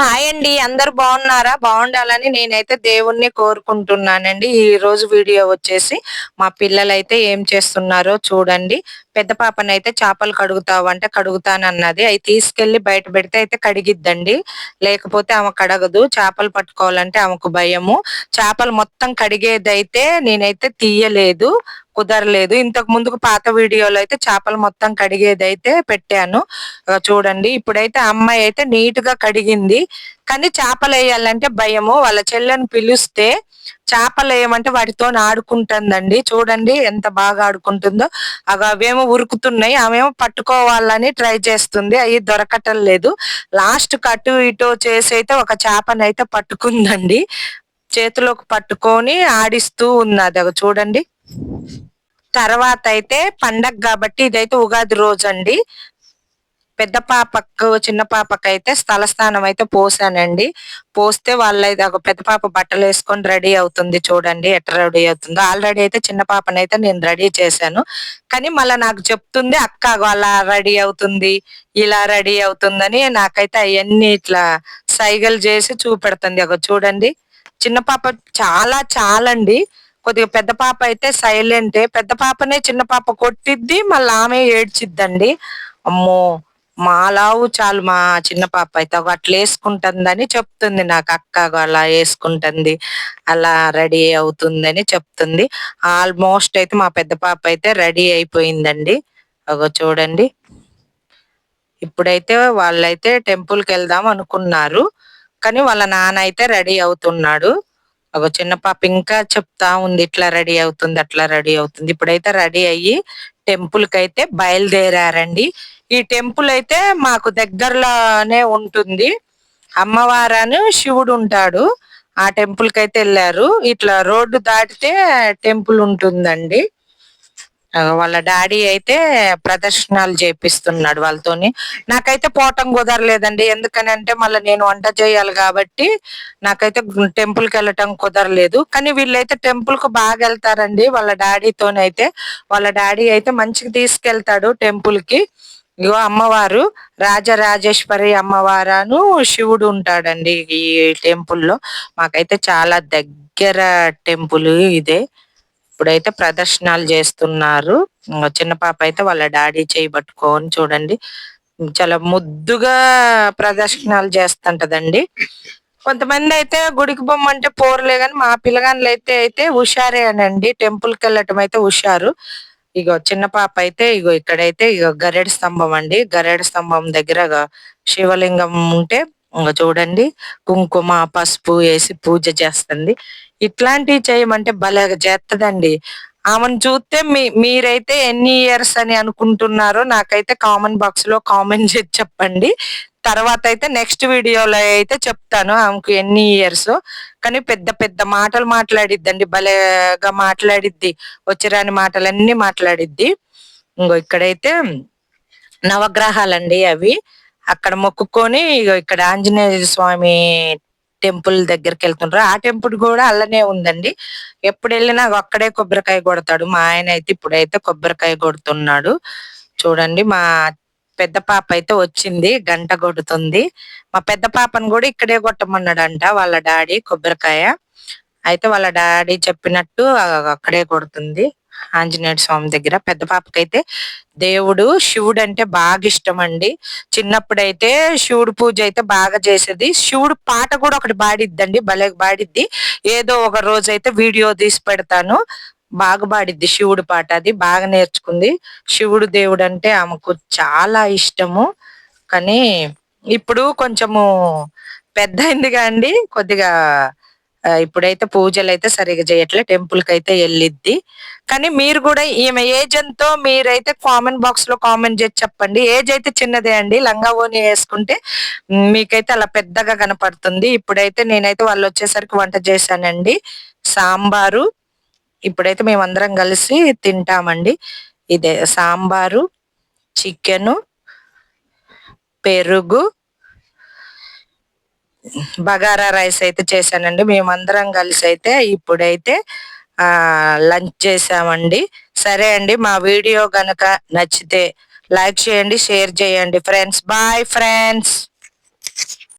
Hi అండి అందరు బాగున్నారా? బాగుండాలని నేనైతే దేవుణ్ణి కోరుకుంటున్నానండి. ఈ రోజు వీడియో వచ్చేసి మా పిల్లలైతే ఏం చేస్తున్నారో చూడండి. పెద్ద పాపనైతే చేపలు కడుగుతావంటే కడుగుతానన్నది. అవి తీసుకెళ్ళి బయట పెడితే అయితే కడిగిద్దండి. లేకపోతే ఆమె కడగదు. చేపలు పట్టుకోవాలంటే ఆమెకు భయము. చేపలు మొత్తం కడిగేదైతే నేనైతే తీయలేదు. కుదరలేదు. ఇంతకు ముందుకు పాత వీడియోలో అయితే చేపలు మొత్తం కడిగేది అయితే పెట్టాను చూడండి ఇప్పుడైతే అమ్మాయి అయితే నీట్గా కడిగింది. కానీ చేపలు వేయాలంటే భయము. వాళ్ళ చెల్లెని పిలిస్తే చేపలు వేయమంటే వాటితో ఆడుకుంటుందండి. చూడండి ఎంత బాగా ఆడుకుంటుందో. అవి అవేమో ఉరుకుతున్నాయి. అవేమో పట్టుకోవాలని ట్రై చేస్తుంది. అవి దొరకటం లేదు. లాస్ట్ కటు ఇటు చేసి అయితే ఒక చేపనైతే పట్టుకుందండి. చేతిలోకి పట్టుకొని ఆడిస్తూ ఉన్నది. అది చూడండి. తర్వాత అయితే పండగ కాబట్టి ఇదైతే ఉగాది రోజు అండి పెద్ద పాపకు చిన్న పాపకు అయితే స్థల స్నానం అయితే పోసానండి. పోస్తే వాళ్ళైతే ఒక పెద్ద పాప బట్టలు వేసుకొని రెడీ అవుతుంది చూడండి ఎట్లా రెడీ అవుతుందో. ఆల్రెడీ అయితే చిన్న పాపనైతే నేను రెడీ చేశాను. కానీ మళ్ళీ నాకు చెప్తుంది అక్క అలా రెడీ అవుతుంది ఇలా రెడీ అవుతుందని నాకైతే అవన్నీ ఇట్లా సైగలు చేసి చూపెడుతుంది. ఒక చూడండి చిన్న పాప చాలా చాలా అండి కొద్దిగా పెద్ద పాప అయితే సైలెంటే పెద్ద పాపనే చిన్న పాప కొట్టిద్ది మళ్ళీ ఆమె ఏడ్చిద్దండి. అమ్మో మాలావు చాలు మా చిన్న పాప అయితే. ఒక అట్లా వేసుకుంటుందని చెప్తుంది నాకు అక్క అలా వేసుకుంటుంది. అలా రెడీ అవుతుందని చెప్తుంది. ఆల్మోస్ట్ అయితే మా పెద్ద పాప అయితే రెడీ అయిపోయిందండి. ఒక చూడండి. ఇప్పుడైతే వాళ్ళైతే టెంపుల్కి వెళ్దాం అనుకున్నారు. కానీ వాళ్ళ నాన్న అయితే రెడీ అవుతున్నాడు. ఒక చిన్న పాప ఇంకా చెప్తా ఉంది ఇట్లా రెడీ అవుతుంది అట్లా రెడీ అవుతుంది. ఇప్పుడైతే రెడీ అయ్యి టెంపుల్కి అయితే బయలుదేరారండి. ఈ టెంపుల్ అయితే మాకు దగ్గరలోనే ఉంటుంది. అమ్మవారను శివుడు ఉంటాడు. ఆ టెంపుల్కి అయితే వెళ్ళారు. ఇట్లా రోడ్డు దాటితే టెంపుల్ ఉంటుందండి. వాళ్ళ డాడీ అయితే ప్రదర్శనలు చేపిస్తున్నాడు వాళ్ళతోని. నాకైతే పోవటం కుదరలేదండి. ఎందుకని అంటే మళ్ళీ నేను వంట చేయాలి కాబట్టి నాకైతే టెంపుల్కి వెళ్ళటం కుదరలేదు. కానీ వీళ్ళైతే టెంపుల్కు బాగా వెళ్తారండి. వాళ్ళ డాడీతోనైతే వాళ్ళ డాడీ అయితే మంచిగా తీసుకెళ్తాడు టెంపుల్కి. ఇగో అమ్మవారు రాజరాజేశ్వరి అమ్మవారాను శివుడు ఉంటాడండి ఈ టెంపుల్లో. మాకైతే చాలా దగ్గర టెంపుల్ ఇదే. ఇప్పుడైతే ప్రదర్శనలు చేస్తున్నారు. చిన్న పాప అయితే వాళ్ళ డాడీ చేయి పట్టుకొని చూడండి. చాలా ముద్దుగా ప్రదర్శనలు చేస్తుంటదండి. కొంతమంది అయితే గుడికి బొమ్మంటే పోరులే కానీ మా పిల్లగాన్లు అయితే అయితే హుషారే అనండి. టెంపుల్కి వెళ్ళటం అయితే హుషారు. ఇగో చిన్న పాప అయితే ఇగో ఇక్కడైతే ఇగో గరెడ స్తంభం అండి. గరెడ స్తంభం దగ్గర శివలింగం ఉంటే ఇంకా చూడండి కుంకుమ పసుపు వేసి పూజ చేస్తుంది. ఇట్లాంటివి చేయమంటే భలే చేస్తదండి ఆమెను చూస్తే మీ మీరైతే ఎన్ని ఇయర్స్ అని అనుకుంటున్నారో నాకైతే కామెంట్ బాక్స్లో కామెంట్ చేసి చెప్పండి. తర్వాత అయితే నెక్స్ట్ వీడియోలో అయితే చెప్తాను ఆమెకు ఎన్ని ఇయర్స్. కానీ పెద్ద పెద్ద మాటలు మాట్లాడిద్దండి భలేగా మాట్లాడిద్ది. వచ్చిరాని మాటలన్నీ మాట్లాడిద్ది. ఇంకో ఇక్కడైతే నవగ్రహాలండి అవి. అక్కడ మొక్కుకొని ఇగో ఇక్కడ ఆంజనేయ స్వామి టెంపుల్ దగ్గరికి వెళ్తుండ్రు. ఆ టెంపుల్ కూడా అల్లనే ఉందండి. ఎప్పుడు వెళ్ళినా అక్కడే కొబ్బరికాయ కొడతాడు. మా ఆయన అయితే ఇప్పుడైతే కొబ్బరికాయ కొడుతున్నాడు. చూడండి మా పెద్ద పాప అయితే వచ్చింది గంట కొడుతుంది. మా పెద్ద పాపను కూడా ఇక్కడే కొట్టమన్నాడంట వాళ్ళ డాడీ కొబ్బరికాయ. అయితే వాళ్ళ డాడీ చెప్పినట్టు అక్కడే కొడుతుంది. ఆంజనేయ స్వామి దగ్గర. పెద్ద పాపకైతే దేవుడు శివుడు అంటే బాగా ఇష్టం అండి చిన్నప్పుడైతే శివుడు పూజ అయితే బాగా చేసేది. శివుడు పాట కూడా ఒకటి పాడిద్దండి భలే పాడిద్ది. ఏదో ఒక రోజు అయితే వీడియో తీసి పెడతాను. బాగా పాడిద్ది శివుడు పాట అది బాగా నేర్చుకుంది. శివుడు దేవుడు అంటే ఆమెకు చాలా ఇష్టము. కానీ ఇప్పుడు కొంచెము పెద్ద అయిందిగా అండి. కొద్దిగా ఇప్పుడైతే పూజలు అయితే సరిగా చేయట్లే టెంపుల్కి అయితే వెళ్ళిద్ది కానీ మీరు కూడా ఈమె ఏజ్ ఎంతో మీరైతే కామెంట్ బాక్స్లో కామెంట్ చేసి చెప్పండి. ఏజ్ అయితే చిన్నదే అండి లంగా ఓని వేసుకుంటే మీకైతే అలా పెద్దగా కనపడుతుంది. ఇప్పుడైతే నేనైతే వాళ్ళు వచ్చేసరికి వంట చేశానండి. సాంబారు ఇప్పుడైతే మేమందరం కలిసి తింటామండి. ఇదే సాంబారు చికెను పెరుగు బగారా రైస్ అయితే చేశానండి. మేమందరం కలిసి అయితే ఇప్పుడైతే ఆ లంచ్ చేసామండి. సరే అండి మా వీడియో గనక నచ్చితే లైక్ చేయండి షేర్ చేయండి. Friends bye friends.